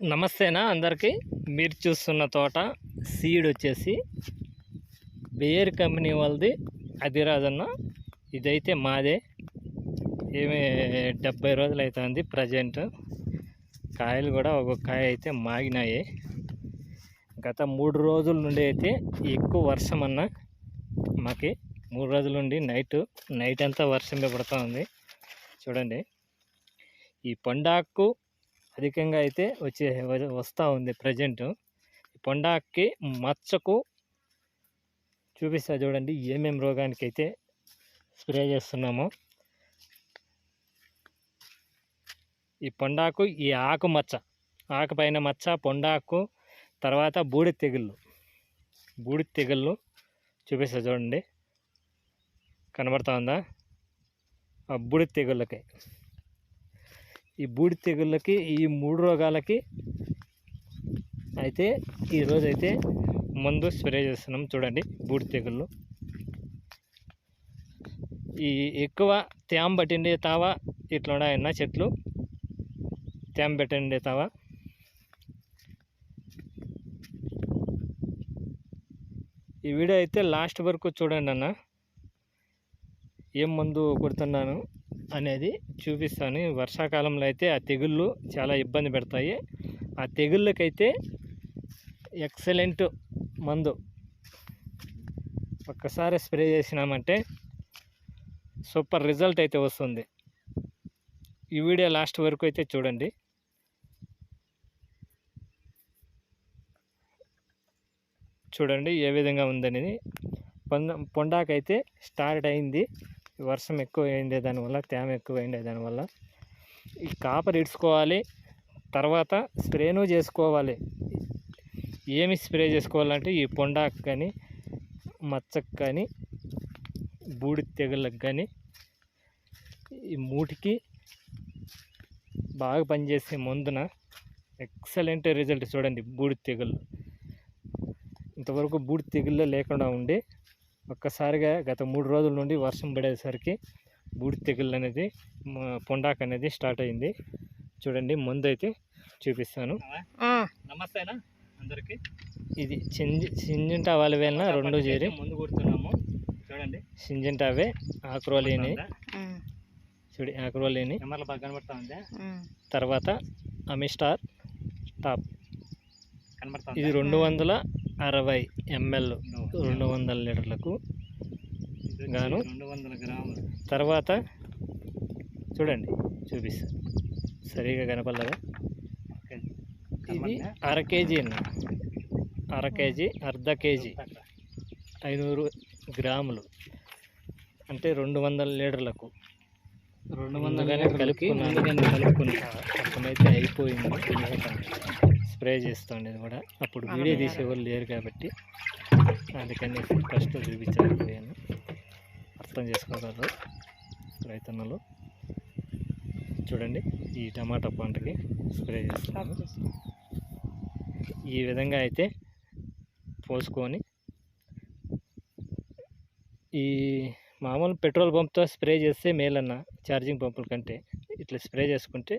నమస్తేనా అందరికీ? మీరు చూస్తున్న తోట సీడ్ వచ్చేసి బేర్ కంపెనీ వాళ్ళది అదిరాజన్న ఇదైతే మాదే. ఏమి డెబ్బై రోజులు అవుతుంది ప్రజెంట్. కాయలు కూడా ఒక కాయ అయితే మాగినాయి. గత మూడు రోజుల నుండి అయితే ఎక్కువ వర్షం అన్న. మాకి మూడు రోజుల నుండి నైట్ నైట్ అంతా వర్షమే పడుతూ ఉంది చూడండి. ఈ పండాకు అధికంగా అయితే వచ్చే వస్తూ ఉంది ప్రజెంట్ పొండాకి మచ్చకు చూపిస్తా చూడండి ఏమేమి రోగానికి అయితే స్ప్రే చేస్తున్నామో. ఈ పొండాకు ఈ ఆకు మచ్చ ఆకు పైన మచ్చ పొండాకు తర్వాత బూడి తెగుళ్ళు. బూడి తెగుళ్ళు చూపిస్తా చూడండి. కనబడుతూ ఉందా? ఆ బూడి తెగుళ్ళకి. ఈ బూడి తెగుళ్ళకి ఈ మూడు రోగాలకి అయితే ఈరోజు అయితే మందు స్ప్రే చేస్తున్నాం. చూడండి బూడి తెగుళ్ళు. ఈ ఎక్కువ తేమ పట్టిండే తావా ఇట్లా ఉన్నాయన్న చెట్లు. తేమ పెట్టండి తావా. ఈ వీడియో అయితే లాస్ట్ వరకు చూడండి అన్న. ఏం మందు కొడుతున్నాను? అనేది చూపిస్తాను. వర్షాకాలంలో అయితే ఆ తెగుళ్ళు చాలా ఇబ్బంది పెడతాయి. ఆ తెగుళ్ళకైతే ఎక్సలెంట్ మందు ఒక్కసారి స్ప్రే చేసినామంటే సూపర్ రిజల్ట్ అయితే వస్తుంది. ఈ వీడియో లాస్ట్ వరకు అయితే చూడండి. చూడండి ఏ విధంగా ఉందనేది. పొంద పొండాకైతే స్టార్ట్ అయింది. వర్షం ఎక్కువ అయిందే దానివల్ల తేమ ఎక్కువ అయిందే దానివల్ల ఈ కాపర్ ఇడ్చుకోవాలి. తర్వాత స్ప్రేను చేసుకోవాలి. ఏమి స్ప్రే చేసుకోవాలంటే ఈ పొండాకు కానీ మచ్చకు కానీ బూడి తెగుళ్ళకి కానీ ఈ మూటికి బాగా పనిచేసే మందున ఎక్సలెంట్ రిజల్ట్ చూడండి బూడి తెగుళ్ళు. ఇంతవరకు బూడి తెగుల్లో లేకుండా ఉండి ఒక్కసారిగా గత మూడు రోజుల నుండి వర్షం పడేసరికి బూడి తెగుళ్ళు అనేది పొండాకు అనేది స్టార్ట్ అయింది. చూడండి మందు అయితే చూపిస్తాను నమస్తేనా అందరికి? ఇది చింజి సింజింటా వాళ్ళవేనా రెండు చేరి ముందు కొడుతున్నాము చూడండి. సింజింటావే ఆక్రోలేని చూడి ఆక్రోలేని కనబడతా ఉందా? తర్వాత అమిస్టార్ టాప్. కనబడతా ఇది రెండు వందల అరవై ఎంఎల్ రెండు వందల లీటర్లకు గాను. రెండు వందల గ్రాములు తర్వాత చూడండి చూపిస్తా. సరిగా కనపడగా ఇది అర కేజీ అన్న. అర కేజీ అర్ధ కేజీ. ఐనూరు గ్రాములు. అంటే రెండు వందల లీటర్లకు. రెండు వందలనే కలుపుకున్నాను. కలుపుకున్నా. అర్థమైతే అయిపోయింది. స్ప్రే చేస్తాండి ఇది కూడా. అప్పుడు వీడియో తీసేవాళ్ళు లేరు కాబట్టి అందుకని ఫస్ట్ చూపించలేకపోయాను అర్థం చేసుకోగలరు రైతన్నలు. చూడండి ఈ టమాటా పంటకి స్ప్రే చేస్తున్నాను. ఈ విధంగా అయితే పోసుకొని ఈ మామూలు పెట్రోల్ పంప్తో స్ప్రే చేస్తే మేలన్న ఛార్జింగ్ పంపుల కంటే ఇట్లా స్ప్రే చేసుకుంటే